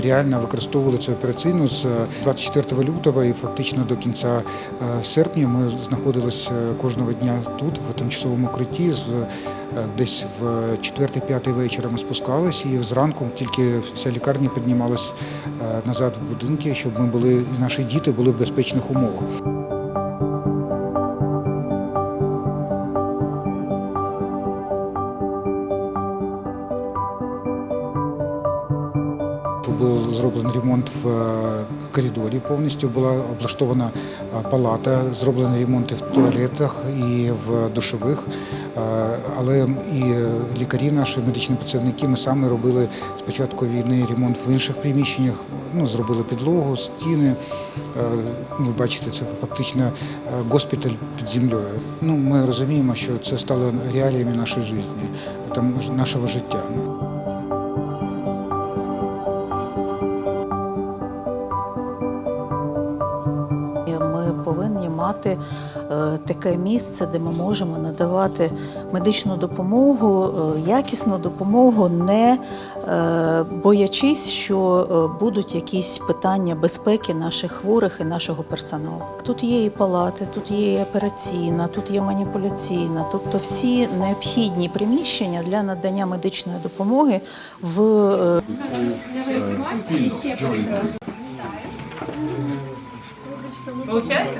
реально використовували цю операційну з 24 лютого і фактично до кінця е, серпня ми знаходилися кожного дня тут, в тимчасовому укритті. З е, десь в 4-5 вечора ми спускалися і зранку тільки вся лікарня піднімалась е, назад в будинки, щоб ми були і наші діти були в безпечних умовах. Був зроблений ремонт в е, коридорі повністю, була облаштована е, палата, зроблений ремонт і в туалетах, і в душових. Е, Але і лікарі, наші медичні працівники, ми самі робили з початку війни ремонт в інших приміщеннях. Ну, зробили підлогу, стіни. Ви бачите, це фактично госпіталь під землею. Ну, ми розуміємо, що це стало реаліями нашої життя, там, нашого життя. Повинні мати е, таке місце, де ми можемо надавати медичну допомогу, е, якісну допомогу, не е, боячись, що будуть якісь питання безпеки наших хворих і нашого персоналу. Тут є і палати, тут є і операційна, тут є маніпуляційна, тобто всі необхідні приміщення для надання медичної допомоги в Получается?